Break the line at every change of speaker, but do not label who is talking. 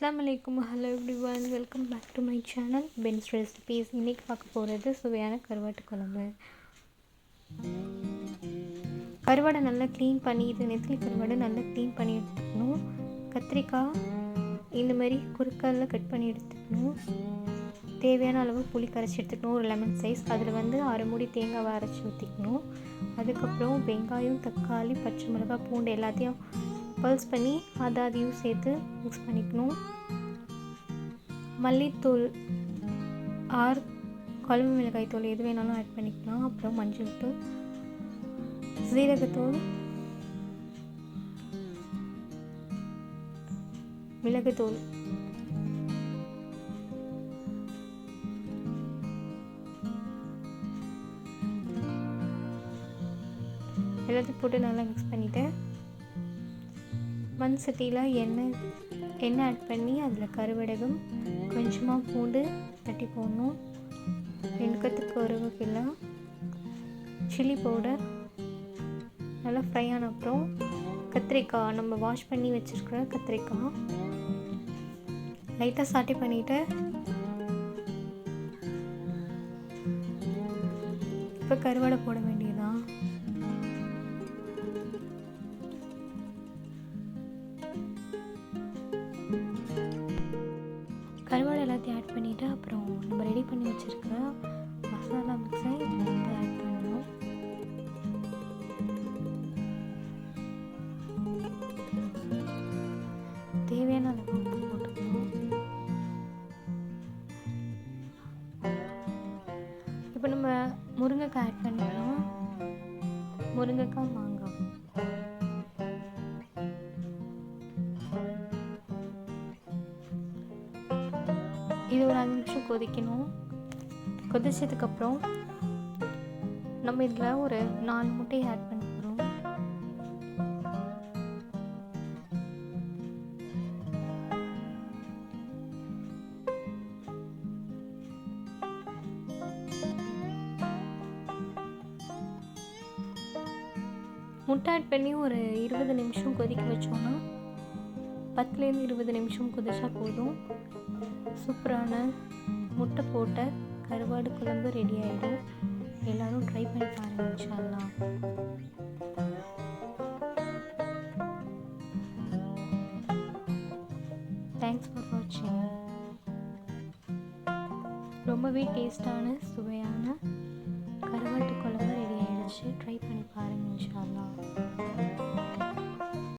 அஸ்லாம் வலைக்கும் hello everyone welcome back to my channel Benz recipes இன்றைக்கி பார்க்க போகிறது சுவையான கருவாட்டு குழம்பு. கருவாடை நல்லா க்ளீன் பண்ணி இது நெத்திலி கருவாடை நல்லா க்ளீன் பண்ணி எடுத்துக்கணும். கத்திரிக்காய் இந்த மாதிரி குறுக்கல்ல கட் பண்ணி எடுத்துக்கணும். தேவையான அளவு புளி கரைச்சி எடுத்துக்கணும். ஒரு லெமன் சைஸ் அதில் வந்து அரை மூடி தேங்காவை அரைச்சி ஊற்றிக்கணும் அதுக்கப்புறம் வெங்காயம் தக்காளி பச்சை மிளகாய் பூண்டு எல்லாத்தையும் பல்ஸ் பண்ணி அதை அதையும் சேர்த்து மிக்ஸ் பண்ணிக்கணும். மல்லித்தூள் ஆர் குழம்பு மிளகாய் தூள் எது வேணாலும் ஆட் பண்ணிக்கலாம். அப்புறம் மஞ்சள் தூள் சீரகத்தூள் மிளகுத்தூள். எல்லாத்தையும் போட்டு நல்லா மிக்ஸ் பண்ணிவிட்டு மண் சட்டியில் எண்ணெய் எண்ணெய் ஆட் பண்ணி அதில் கருவடகம் கொஞ்சமாக பூண்டு தட்டி போடணும். ரெண்டு கத்து சில்லி பவுடர் நல்லா ஃப்ரை ஆன அப்புறம் கத்திரிக்காய் நம்ம வாஷ் பண்ணி வச்சுருக்கிற கத்திரிக்காய். லைட்டாக சாட்டி பண்ணிவிட்டு இப்போ கருவாடை போட வேண்டியதான் பண்ணிவிட்டு அப்புறம் நம்ம ரெடி பண்ணி வச்சுருக்க மசாலா மிக்ஸை வந்து ஆட் பண்ணணும். தேவையான அளவு உப்பு போட்டுக்கணும். இப்போ நம்ம முருங்கைக்காய் ஆட் பண்ணிக்கலாம் முருங்கைக்காய் மாங்காய். இது ஒரு அஞ்சு நிமிஷம் கொதிக்கணும். கொதிச்சதுக்கப்புறம் நம்ம இதில் ஒரு நாலு முட்டையை ஆட் பண்ணிக்கிறோம் முட்டை ஆட் பண்ணி ஒரு இருபது நிமிஷம் கொதிக்க வச்சோன்னா பத்துலேருந்து இருபது நிமிஷம் கொதிச்சா போதும். சூப்பரான முட்டை போட்ட கருவாடு குழம்பு ரெடி ஆகிடும் எல்லோரும் ட்ரை பண்ணி பாருங்கள் தேங்க்ஸ் ஃபார் வாட்சிங் ரொம்பவே டேஸ்டான சுவையான கருவாட்டு குழம்பு ரெடி ஆகிடுச்சு